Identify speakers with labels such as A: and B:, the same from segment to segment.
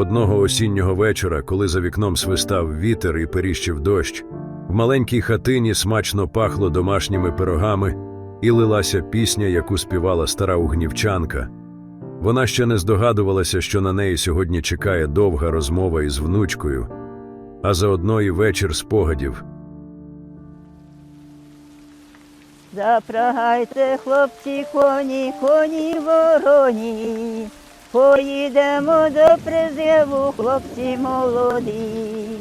A: Одного осіннього вечора, коли за вікном свистав вітер і періщив дощ, в маленькій хатині смачно пахло домашніми пирогами і лилася пісня, яку співала стара угнівчанка. Вона ще не здогадувалася, що на неї сьогодні чекає довга розмова із внучкою, а заодно і вечір спогадів.
B: Запрагайте, хлопці, коні, коні вороні, поїдемо до призиву, хлопці молоді.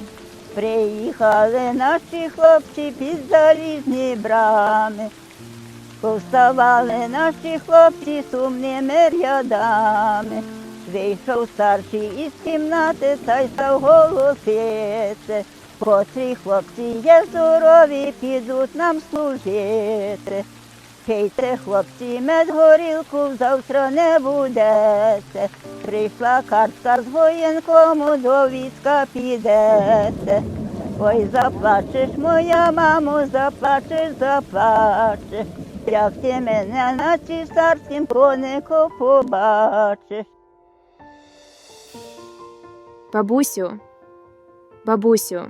B: Приїхали наші хлопці під залізні брами, повставали наші хлопці сумними рядами. Вийшов старший із кімнати та й став голосити. Котрі хлопці є здорові, підуть нам служити. Пийте, хлопці, медгорілку завтра не будете. Прийшла картка з воєнкому, до війська підете. Ой, заплачеш, моя мамо, заплачеш, заплачеш. Як ти мене на цісарськім конику побачиш.
C: Бабусю, бабусю,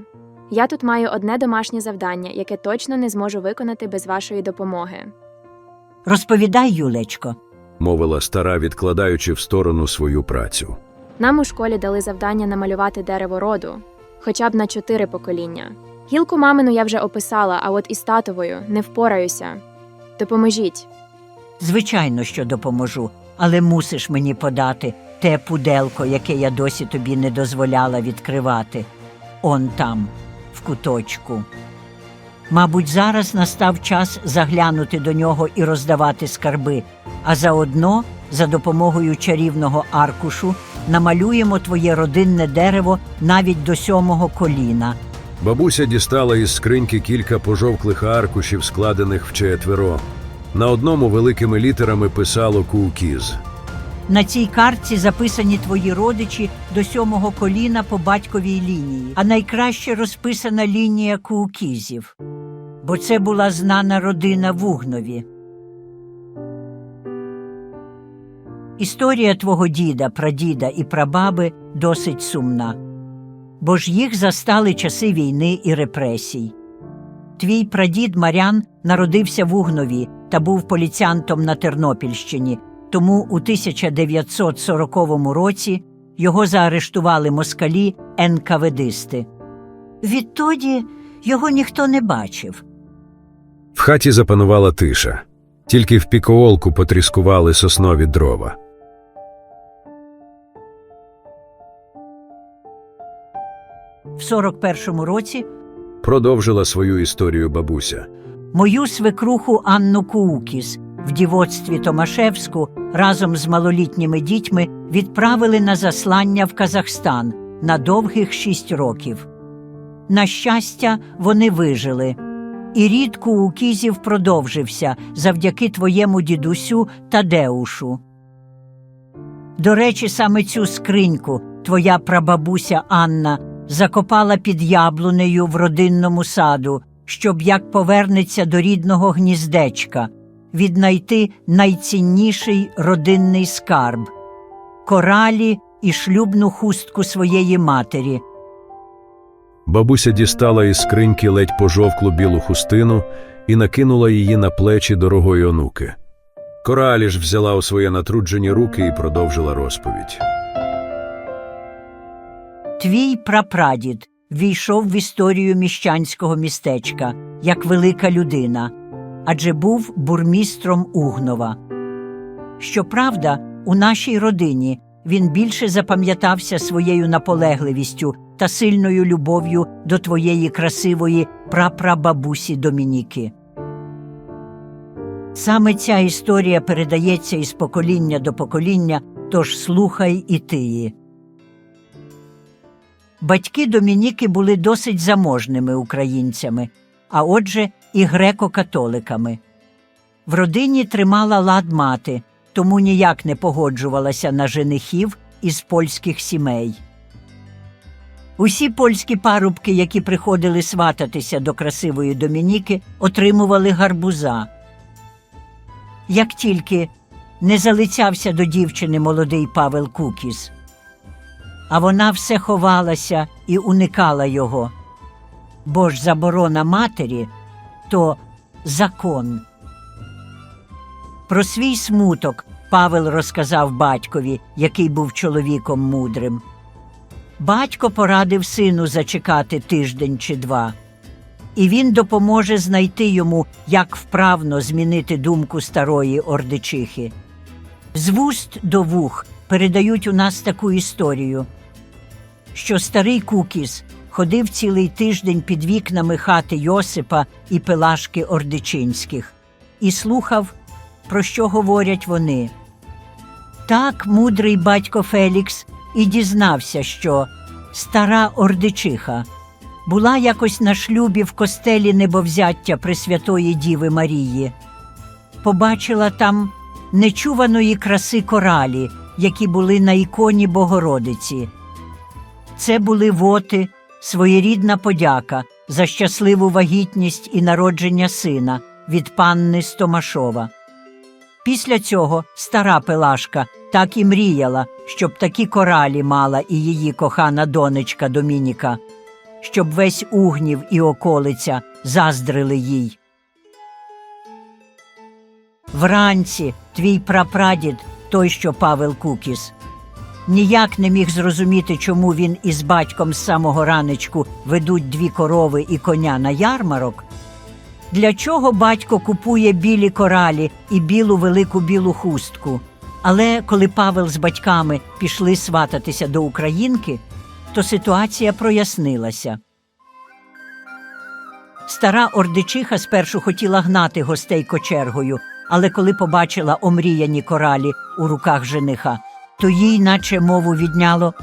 C: я тут маю одне домашнє завдання, яке точно не зможу виконати без вашої допомоги.
D: Розповідай, Юлечко.
A: мовила стара, відкладаючи в сторону свою працю.
C: Нам у школі дали завдання намалювати дерево роду, хоча б на чотири покоління. Гілку мамину я вже описала, а от із татовою не впораюся. Допоможіть.
D: Звичайно, що допоможу, але мусиш мені подати те пуделко, яке я досі тобі не дозволяла відкривати. Он там, в куточку. Мабуть, зараз настав час заглянути до нього і роздавати скарби, а заодно, за допомогою чарівного аркушу, намалюємо твоє родинне дерево навіть до сьомого коліна.
A: Бабуся дістала із скриньки кілька пожовклих аркушів, складених в четверо. На одному великими літерами писало Кукіз.
D: На цій картці записані твої родичі до сьомого коліна по батьковій лінії, а найкраще розписана лінія куукізів. Бо це була знана родина Вугнові. Історія твого діда, прадіда і прабаби досить сумна, бо ж їх застали часи війни і репресій. Твій прадід Марян народився в Угнові та був поліціантом на Тернопільщині, тому у 1940 році його заарештували москалі НКВДисти. Відтоді його ніхто не бачив.
A: В хаті запанувала тиша. Тільки в пікоолку потріскували соснові дрова.
D: В 41-му році
A: Продовжила свою історію бабуся.
D: мою свекруху Анну Куукіс в дівоцтві Томашевську разом з малолітніми дітьми відправили на заслання в Казахстан на довгих шість років. На щастя, вони вижили. І рід Куукізів продовжився завдяки твоєму дідусю Тадеушу. До речі, саме цю скриньку твоя прабабуся Анна закопала під яблунею в родинному саду, щоб як повернеться до рідного гніздечка, віднайти найцінніший родинний скарб коралі і шлюбну хустку своєї матері.
A: Бабуся дістала із скриньки ледь пожовклу білу хустину і накинула її на плечі дорогої онуки. Коралі ж взяла у свої натруджені руки і продовжила розповідь.
D: Твій прапрадід війшов в історію міщанського містечка як велика людина, адже був бурмістром Угнова. Щоправда, у нашій родині він більше запам'ятався своєю наполегливістю та сильною любов'ю до твоєї красивої прапрабабусі Домініки. Саме ця історія передається із покоління до покоління, тож слухай і ти її. Батьки Домініки були досить заможними українцями, а отже, і греко-католиками. В родині тримала лад мати, тому ніяк не погоджувалася на женихів із польських сімей. Усі польські парубки, які приходили свататися до красивої Домініки, отримували гарбуза. Як тільки не залицявся до дівчини молодий Павел Кукіс. а вона все ховалася і уникала його. Бо ж заборона матері то закон. Про свій смуток Павел розказав батькові, який був чоловіком мудрим. Батько порадив сину зачекати тиждень чи два, і він допоможе знайти йому, як вправно змінити думку старої ордичихи. З вуст до вух передають у нас таку історію, що старий Кукіс ходив цілий тиждень під вікнами хати Йосипа і Пелашки Ордичинських і слухав, про що говорять вони. Так мудрий батько Фелікс і дізнався, що стара ордичиха була якось на шлюбі в костелі небовзяття Пресвятої Діви Марії. Побачила там нечуваної краси коралі, які були на іконі Богородиці. Це були воти, своєрідна подяка за щасливу вагітність і народження сина від панни Стомашова. Після цього стара Пелашка так і мріяла, щоб такі коралі мала і її кохана донечка Домініка, щоб весь угнів і околиця заздрили їй. Вранці твій прапрадід, той, що Павел Кукіс, ніяк не міг зрозуміти, чому він із батьком з самого ранечку ведуть дві корови і коня на ярмарок. Для чого батько купує білі коралі і білу велику білу хустку? Але коли Павел з батьками пішли свататися до українки, то ситуація прояснилася. Стара ордичиха спершу хотіла гнати гостей кочергою, але коли побачила омріяні коралі у руках жениха, то їй, наче мову відняло,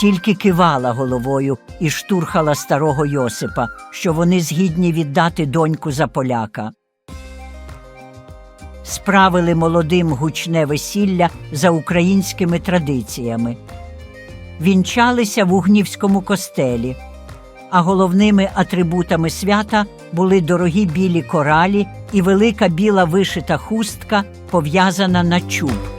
D: тільки кивала головою і штурхала старого Йосипа, що вони згідні віддати доньку за поляка. Справили молодим гучне весілля за українськими традиціями. Вінчалися в Угнівському костелі, а головними атрибутами свята були дорогі білі коралі і велика біла вишита хустка, пов'язана на чуб.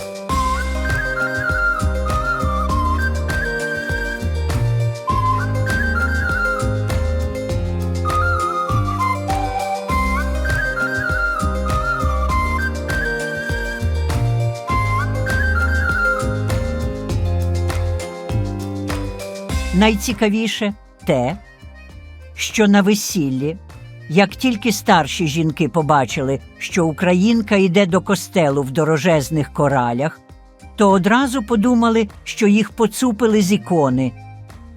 D: Найцікавіше те, що на весіллі, як тільки старші жінки побачили, що українка йде до костелу в дорожезних коралях, то одразу подумали, що їх поцупили з ікони,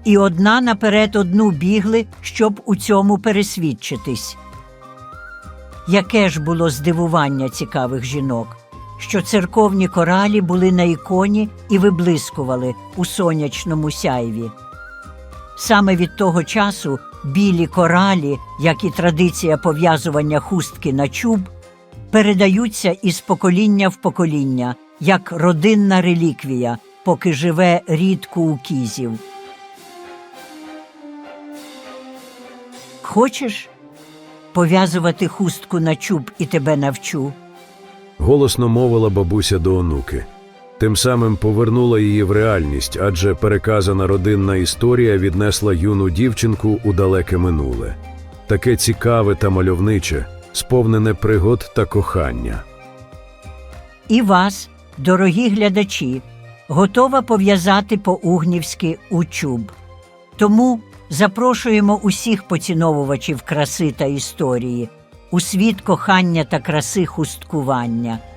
D: і одна наперед одну бігли, щоб у цьому пересвідчитись. Яке ж було здивування цікавих жінок, що церковні коралі були на іконі і виблискували у сонячному сяйві. Саме від того часу білі коралі, як і традиція пов'язування хустки на чуб, передаються із покоління в покоління, як родинна реліквія, поки живе рід куукізів. Хочеш пов'язувати хустку на чуб і тебе навчу?
A: Голосно мовила бабуся до онуки. Тим самим повернула її в реальність, адже переказана родинна історія віднесла юну дівчинку у далеке минуле. Таке цікаве та мальовниче, сповнене пригод та кохання.
D: І вас, дорогі глядачі, готова пов'язати по-угнівськи у чуб. Тому запрошуємо усіх поціновувачів краси та історії у світ кохання та краси хусткування –